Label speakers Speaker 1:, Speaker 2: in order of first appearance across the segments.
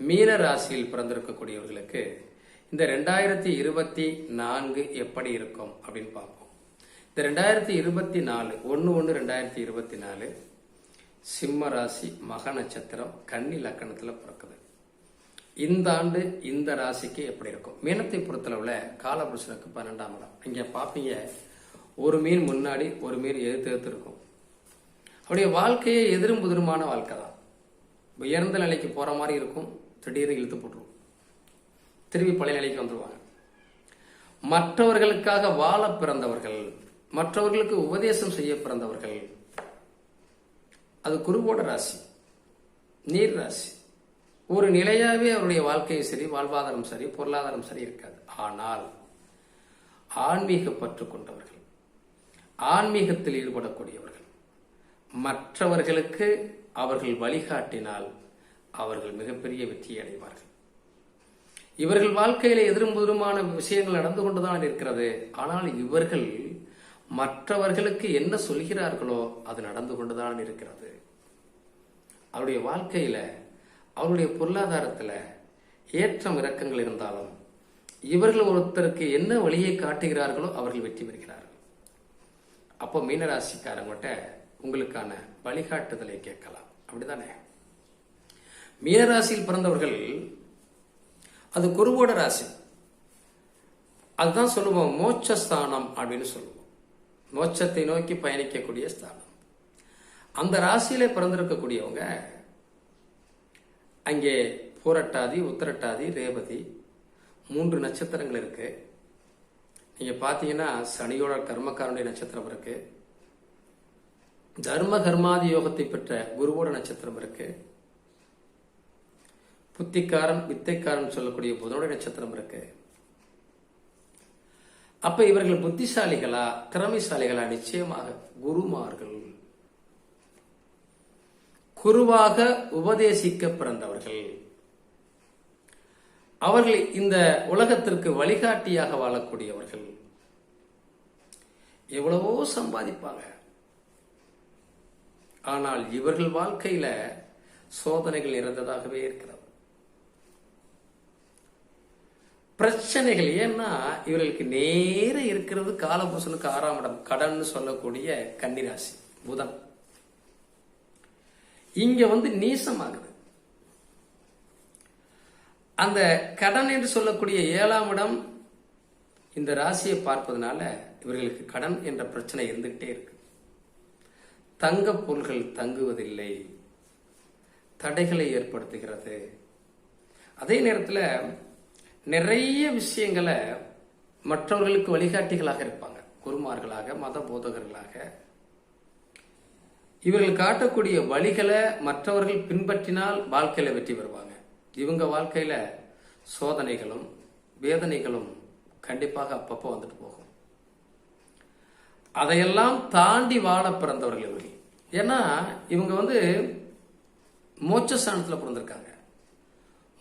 Speaker 1: மீன ராசியில் பிறந்திருக்கக்கூடியவர்களுக்கு இந்த ரெண்டாயிரத்தி இருபத்தி நான்கு எப்படி இருக்கும் அப்படின்னு பார்ப்போம். இந்த ரெண்டாயிரத்தி இருபத்தி நாலு ஒன்று ஒன்று ரெண்டாயிரத்தி இருபத்தி நாலு சிம்ம ராசி மக நட்சத்திரம் கன்னி லக்கணத்தில் பிறக்குது. இந்த ஆண்டு இந்த ராசிக்கு எப்படி இருக்கும்? மீனத்தை பொறுத்தளவில் காலபுருஷனுக்கு பன்னெண்டாம் இடம். இங்கே பார்ப்பீங்க ஒரு மீன் முன்னாடி ஒரு மீன் எதிர்த்து எதிர்த்து இருக்கும். அவருடைய வாழ்க்கையே எதிரும் புதிருமான வாழ்க்கை தான் உயர்ந்த நிலைக்கு போகிற மாதிரி இருக்கும். திடீர்னு இழுத்து போட்டுருவோம் திரும்பி பழைய நிலைக்கு வந்துடுவாங்க மற்றவர்களுக்காக வாழ பிறந்தவர்கள் மற்றவர்களுக்கு உபதேசம் செய்ய பிறந்தவர்கள் அது குருவோட ராசி நீர் ராசி. ஒரு நிலையாகவே அவருடைய வாழ்க்கையும் சரி வாழ்வாதாரம் சரி பொருளாதாரம் சரி இருக்காது. ஆனால் ஆன்மீக பற்று கொண்டவர்கள் ஆன்மீகத்தில் ஈடுபடக்கூடியவர்கள் மற்றவர்களுக்கு அவர்கள் வழிகாட்டினால் அவர்கள் மிகப்பெரிய வெற்றியை அடைவார்கள். இவர்கள் வாழ்க்கையில எதிரும்புதுமான விஷயங்கள் நடந்து கொண்டுதான் இருக்கிறது. ஆனால் இவர்கள் மற்றவர்களுக்கு என்ன சொல்கிறார்களோ அது நடந்து கொண்டுதான் இருக்கிறது. அவருடைய வாழ்க்கையில அவருடைய பொருளாதாரத்துல ஏற்றம் இறக்கங்கள் இருந்தாலும் இவர்கள் ஒருத்தருக்கு என்ன வழியை காட்டுகிறார்களோ அவர்கள் வெற்றி பெறுகிறார்கள். அப்போ மீனராசிக்காரங்கிட்ட உங்களுக்கான வழிகாட்டுதலை கேட்கலாம். அப்படிதானே மீனராசியில் பிறந்தவர்கள் அது குருவோட ராசி. அதுதான் சொல்லுவோம் மோட்சஸ்தானம் அப்படின்னு சொல்லுவோம். மோட்சத்தை நோக்கி பயணிக்கக்கூடிய ஸ்தானம். அந்த ராசியில பிறந்திருக்கக்கூடியவங்க அங்கே பூரட்டாதி உத்தரட்டாதி ரேவதி மூன்று நட்சத்திரங்கள் இருக்கு. நீங்க பாத்தீங்கன்னா சனியோட கர்மக்காரனுடைய நட்சத்திரம் இருக்கு. தர்ம கர்மாதி யோகத்தை பெற்ற குருவோட நட்சத்திரம் இருக்கு. புத்திக்காரன் வித்தைக்காரன் சொல்லக்கூடிய புதனுடைய நட்சத்திரம் இருக்கு. அப்ப இவர்கள் புத்திசாலிகளா திறமைசாலிகளா? நிச்சயமாக குருமார்கள். குருவாக உபதேசிக்க பிறந்தவர்கள் அவர்கள் இந்த உலகத்திற்கு வழிகாட்டியாக வாழக்கூடியவர்கள். எவ்வளவோ சம்பாதிப்பாங்க. ஆனால் இவர்கள் வாழ்க்கையில சோதனைகள் இருந்ததாகவே இருக்கிறது. பிரச்சனைகள் ஏன்னா இவர்களுக்கு நேர இருக்கிறது காலபூசனுக்கு ஆறாம் இடம். கடன் சொல்லக்கூடிய கன்னிராசி புதன். இங்க வந்து நீசமாகுது. அந்த கடன் என்று சொல்லக்கூடிய ஏழாம் இடம் இந்த ராசியை பார்ப்பதனால இவர்களுக்கு கடன் என்ற பிரச்சனை இருந்துகிட்டே இருக்கு. தங்க பொருள்கள் தங்குவதில்லை. தடைகளை ஏற்படுத்துகிறது. அதே நேரத்தில் நிறைய விஷயங்களை மற்றவர்களுக்கு வழிகாட்டிகளாக இருப்பாங்க. குருமார்களாக மத போதகர்களாக. இவர்கள் காட்டக்கூடிய வழிகளை மற்றவர்கள் பின்பற்றினால் வாழ்க்கையில வெற்றி பெறுவாங்க. இவங்க வாழ்க்கையில சோதனைகளும் வேதனைகளும் கண்டிப்பாக அப்பப்போ வந்துட்டு போகும். அதையெல்லாம் தாண்டி வாழ பிறந்தவர்கள் இவர்கள். ஏன்னா இவங்க வந்து மோட்சஸ்தானத்தில் பிறந்திருக்காங்க.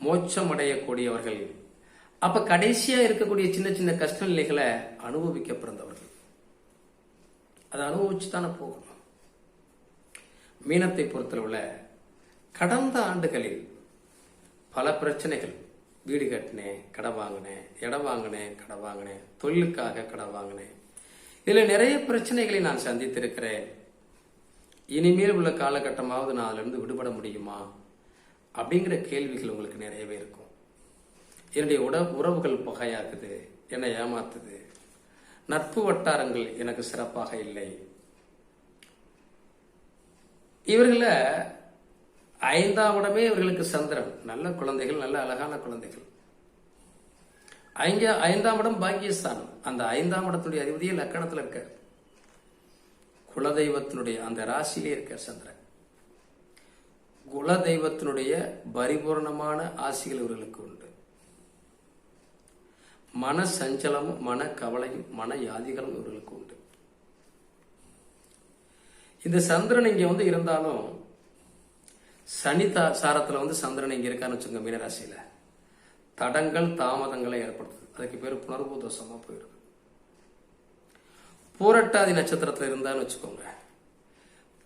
Speaker 1: மோட்சம் அடையக்கூடியவர்கள் அப்ப கடைசியா இருக்கக்கூடிய சின்ன சின்ன கஷ்ட நிலைகளை அனுபவிக்க பிறந்தவர்கள் அதை அனுபவிச்சு தானே போகணும். மீனத்தை பொறுத்தளவுல கடந்த ஆண்டுகளில் பல பிரச்சனைகள். வீடு கட்டினேன் கடை வாங்கினேன் இடம் வாங்கினேன் கடை வாங்கினேன் தொழிலுக்காக கடை வாங்கினேன். இதில் நிறைய பிரச்சனைகளை நான் சந்தித்திருக்கிறேன். இனிமேல் உள்ள காலகட்டமாவது நான் அதிலிருந்து விடுபட முடியுமா? அப்படிங்கிற கேள்விகள் உங்களுக்கு நிறையவே இருக்கும். என்னுடைய உட உறவுகள் பகையாக்குது என்னை ஏமாத்துது. நட்பு வட்டாரங்கள் எனக்கு சிறப்பாக இல்லை. இவர்கள ஐந்தாம் இடமே இவர்களுக்கு சந்திரன். நல்ல குழந்தைகள் நல்ல அழகான குழந்தைகள். ஐங்க ஐந்தாம் இடம் பாக்கியஸ்தானம் அந்த ஐந்தாம் இடத்துடைய அதிபதியே லக்கணத்தில் இருக்க குலதெய்வத்தினுடைய அந்த ராசியிலே இருக்க சந்திரன். குலதெய்வத்தினுடைய பரிபூர்ணமான ஆசிகள் இவர்களுக்கு உண்டு. மன சஞ்சலமும் மன கவலையும் மன யாதிகளும் இவர்களுக்கு உண்டு. இந்த சந்திரன் இங்க வந்து இருந்தாலும் சனி சாரத்துல வந்து சந்திரன் இங்க இருக்கான்னு வச்சுங்க மீனராசியில தடங்கள் தாமதங்களை ஏற்படுத்துது. அதுக்கு பேர் புணர்வு தோஷமா போயிருக்கு பூரட்டாதி நட்சத்திரத்துல இருந்தான்னு வச்சுக்கோங்க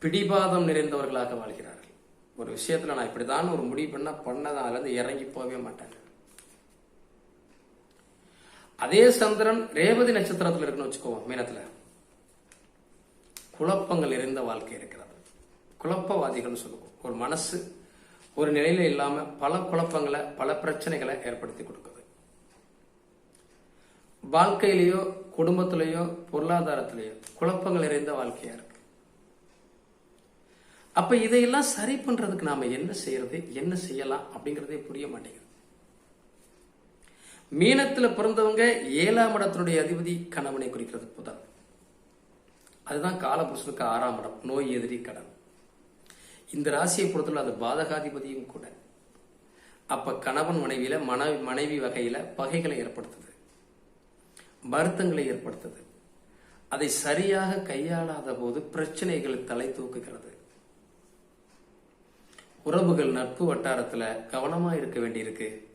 Speaker 1: பிடிபாதம் நிறைந்தவர்களாக வாழ்கிறார்கள். ஒரு விஷயத்துல நான் இப்படிதான் ஒரு முடிவு பண்ணா பண்ணதான் அதுல இருந்து இறங்கி போகவே மாட்டேன் அதே சந்திரன் ரேவதி நட்சத்திரத்துல இருக்குன்னு வச்சுக்கோங்க மீனத்துல. குழப்பங்கள் நிறைந்த வாழ்க்கை இருக்கிறது. குழப்பவாதிகள்னு சொல்லுவோம். ஒரு மனசு ஒரு நிலையில இல்லாம பல குழப்பங்களை பல பிரச்சனைகளை ஏற்படுத்தி கொடுக்குது. வாழ்க்கையிலேயோ குடும்பத்திலேயோ பொருளாதாரத்திலேயோ குழப்பங்கள் நிறைந்த வாழ்க்கையா இருக்கு. அப்ப இதையெல்லாம் சரி பண்றதுக்கு நாம என்ன செய்யறது என்ன செய்யலாம் அப்படிங்கறதே புரிய மாட்டேங்குது. மீனத்தில் பிறந்தவங்க ஏழாம் இடத்தினுடைய அதிபதி கணவனை குறிக்கிறது புதன். அதுதான் காலபுருஷனுக்கு ஆறாம் இடம் நோய் எதிரி கடன். இந்த ராசியை பொறுத்தவரை அது பாதகாதிபதியும் கூட. அப்ப கணவன் மனைவியில மன மனைவி வகையில பகைகளை ஏற்படுத்துது. வருத்தங்களை ஏற்படுத்துது. அதை சரியாக கையாளாத போது பிரச்சனைகள் தலை தூக்குகிறது. உறவுகள் நட்பு வட்டாரத்துல கவனமா இருக்க வேண்டியிருக்கு.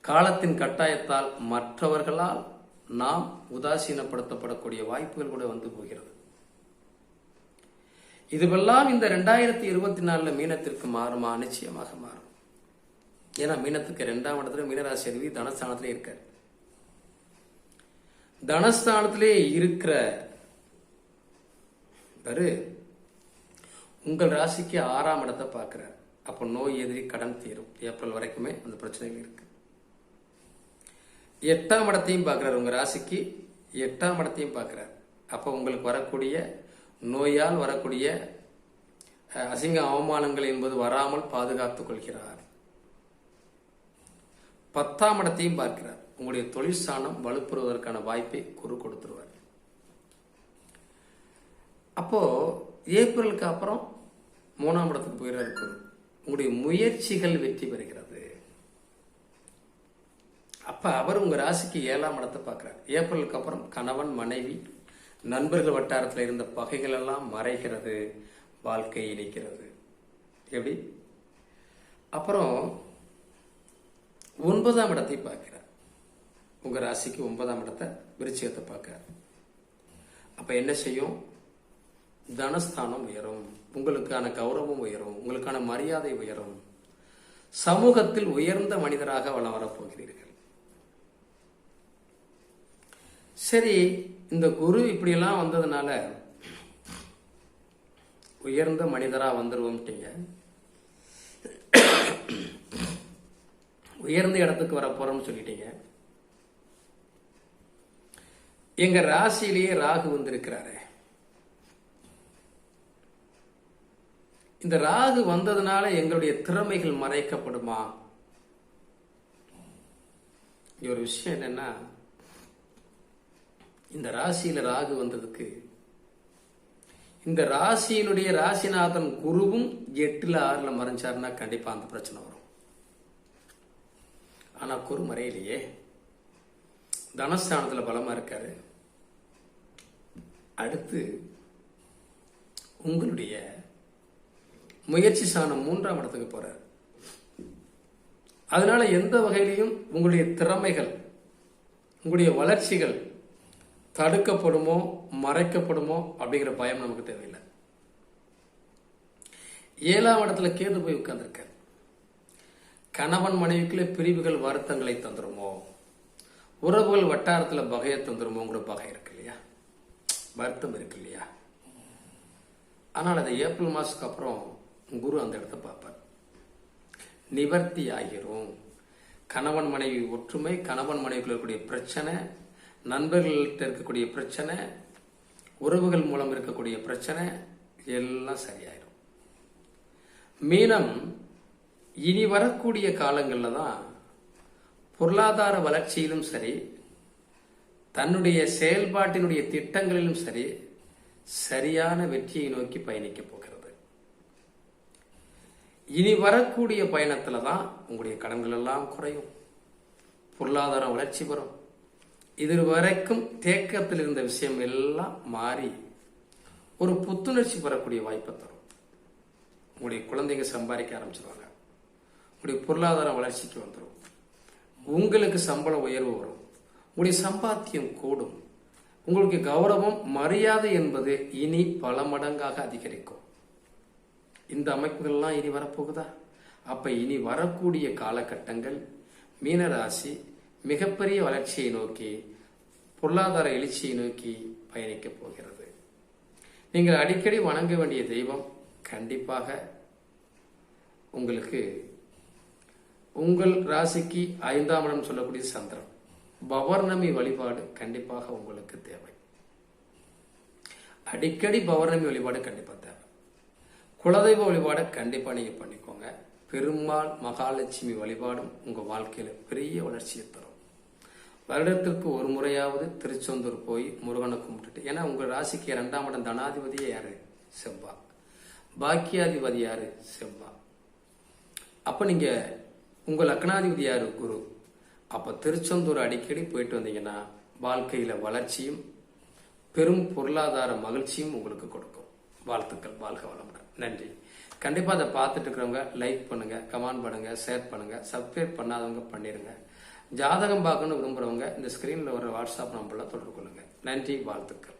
Speaker 1: காலத்தின் கட்டாயத்தால் மற்றவர்களால் நாம் உதாசீனப்படுத்தப்படக்கூடிய வாய்ப்புகள் கூட வந்து போகிறது. இதுவெல்லாம் இந்த ரெண்டாயிரத்தி இருபத்தி நாலுல மீனத்திற்கு மாறுமா? நிச்சயமாக மாறும். ஏன்னா மீனத்துக்கு இரண்டாம் இடத்துல மீனராசி அருவி தனஸ்தானத்திலே இருக்கார். தனஸ்தானத்திலே இருக்கிற பாரு உங்கள் ராசிக்கு ஆறாம் இடத்தை பார்க்கிறார். அப்போ நோய் எதிரி கடன் தீரும். ஏப்ரல் வரைக்குமே அந்த பிரச்சனைகள் இருக்கு. எட்டாம் இடத்தையும் பார்க்குறாரு. உங்கள் ராசிக்கு எட்டாம் இடத்தையும் பார்க்குறாரு. அப்போ உங்களுக்கு வரக்கூடிய நோயால் வரக்கூடிய அசிங்க அவமானங்கள் என்பது வராமல் பாதுகாத்துக் கொள்கிறார். பத்தாம் இடத்தையும் பார்க்கிறார். உங்களுடைய தொழிற்சாணம் ஸ்தானம் வலுப்பெறுவதற்கான வாய்ப்பை குறு கொடுத்துருவார். அப்போ ஏப்ரலுக்கு அப்புறம் மூணாம் இடத்துக்கு போயிடுறாரு குரு. உங்களுடைய முயற்சிகள் வெற்றி பெறுகிறார். அப்ப அவர் உங்க ராசிக்கு ஏழாம் இடத்தை பார்க்கிறார். ஏப்ரலுக்கு அப்புறம் கணவன் மனைவி நண்பர்கள் வட்டாரத்தில் இருந்த பகைகள் எல்லாம் மறைகிறது வாழ்க்கை இணைக்கிறது எப்படி? அப்புறம் ஒன்பதாம் இடத்தை பார்க்கிறார். உங்க ராசிக்கு ஒன்பதாம் இடத்தை விருச்சிகத்தை பார்க்கிறார். அப்ப என்ன செய்யும்? தனஸ்தானம் உயரும். உங்களுக்கான கௌரவம் உயரும். உங்களுக்கான மரியாதை உயரும். சமூகத்தில் உயர்ந்த மனிதராக வளம் வரப்போகிறீர்கள். சரி இந்த குரு இப்படியெல்லாம் வந்ததுனால உயர்ந்த மனிதராக வந்துருவோம்ட்டீங்க. உயர்ந்த இடத்துக்கு வர போறோம்னு சொல்லிட்டீங்க. எங்க ராசியிலேயே ராகு வந்திருக்கிறாரு. இந்த ராகு வந்ததுனால எங்களுடைய திறமைகள் மறைக்கப்படுமா? ஒரு விஷயம் என்னன்னா இந்த ராசியில ராகு வந்ததுக்கு இந்த ராசியினுடைய ராசிநாதன் குருவும் எட்டுல ஆறுல மறைஞ்சாருன்னா கண்டிப்பா அந்த பிரச்சனை வரும். ஆனா குரு மறையிலேயே. தனஸ்தானத்துல பலமா இருக்காரு. அடுத்து உங்களுடைய முயற்சி சாணம் மூன்றாம் இடத்துக்கு போறார். அதனால எந்த வகையிலையும் உங்களுடைய திறமைகள் உங்களுடைய வளர்ச்சிகள் தடுக்கப்படுமோ மறைக்கப்படுமோ அப்படிங்கிற பயம் நமக்கு தேவையில்லை. ஏழாம் இடத்துல கேது போய் உட்கார்ந்துருக்க கணவன் மனைவிக்குள்ளே பிரிவுகள் வருத்தங்களை தந்துருமோ? உறவுகள் வட்டாரத்தில் பகையை தந்துருமோங்கிற கூட பகை இருக்கு இல்லையா? வருத்தம் இருக்கு இல்லையா? ஆனால் அது ஏப்ரல் மாதத்துக்கு அப்புறம் குரு அந்த இடத்த பார்ப்பார். நிவர்த்தி ஆகிரும் கணவன் மனைவி ஒற்றுமை கணவன் மனைவிக்குள்ள இருக்கக்கூடிய பிரச்சனை நண்பர்கள்ட்ட இருக்கக்கூடிய பிரச்சனை உறவுகள் மூலம் இருக்கக்கூடிய பிரச்சனை எல்லாம் சரியாயிடும் மீனம் இனி வரக்கூடிய காலங்களில் தான் பொருளாதார வளர்ச்சியிலும் சரி தன்னுடைய செயல்பாட்டினுடைய திட்டங்களிலும் சரி சரியான வெற்றியை நோக்கி பயணிக்க போகிறது. இனி வரக்கூடிய பயணத்தில் தான் உங்களுடைய கடன்கள் எல்லாம் குறையும். பொருளாதார வளர்ச்சி வரும். இது வரைக்கும் தேக்கத்தில் இருந்த விஷயம் எல்லாம் மாறி ஒரு புத்துணர்ச்சி பெறக்கூடிய வாய்ப்பை தரும். உங்களுடைய குழந்தைங்க சம்பாதிக்க ஆரம்பிச்சிருவாங்க. உங்களுடைய பொருளாதார வளர்ச்சிக்கு வந்துடும் உங்களுக்கு சம்பள உயர்வு வரும். உங்களுடைய சம்பாத்தியம் கூடும். உங்களுக்கு கௌரவம் மரியாதை என்பது இனி பல மடங்காக அதிகரிக்கும். இந்த அமைப்புகள்லாம் இனி வரப்போகுதா? அப்ப இனி வரக்கூடிய காலகட்டங்கள் மீனராசி மிகப்பெரிய வளர்ச்சியை நோக்கி பொருளாதார எழுச்சியை நோக்கி பயணிக்கப் போகிறது. நீங்கள் அடிக்கடி வணங்க வேண்டிய தெய்வம் கண்டிப்பாக உங்களுக்கு உங்கள் ராசிக்கு ஐந்தாம் இடம் சொல்லக்கூடிய சந்திரன். பவர்ணமி வழிபாடு கண்டிப்பாக உங்களுக்கு தேவை. அடிக்கடி பவர்ணமி வழிபாடு கண்டிப்பாக தேவை. குலதெய்வ வழிபாடை கண்டிப்பாக நீங்கள் பண்ணிக்கோங்க. பெருமாள் மகாலட்சுமி வழிபாடும் உங்கள் வாழ்க்கையில் பெரிய வளர்ச்சியை தரும். வருடத்திற்கு ஒரு முறையாவது திருச்செந்தூர் போய் முருகனை கும்பிட்டுட்டு. ஏன்னா உங்க ராசிக்கு இரண்டாம் இடம் தனாதிபதியே யாரு? செவ்வா. பாக்கியாதிபதி யாரு? செவ்வா. அப்ப நீங்க உங்க லக்னாதிபதி யாரு? குரு. அப்ப திருச்செந்தூர் அடிக்கடி போயிட்டு வந்தீங்கன்னா வாழ்க்கையில வளர்ச்சியும் பெரும் பொருளாதார மகிழ்ச்சியும் உங்களுக்கு கொடுக்கும். வாழ்த்துக்கள் வாழ்க வளமுடன். நன்றி. கண்டிப்பா அதை பார்த்துட்டு இருக்கிறவங்க லைக் பண்ணுங்க கமெண்ட் பண்ணுங்க ஷேர் பண்ணுங்க சப்ஸ்கிரைப் பண்ணாதவங்க பண்ணிருங்க. ஜாதகம் பார்க்கணும்னு விரும்புகிறவங்க இந்த ஸ்க்ரீனில் வர வாட்ஸ்அப் நம்பரில் தொடர்பு கொள்ளுங்கள் நன்றி வாழ்த்துக்கள்.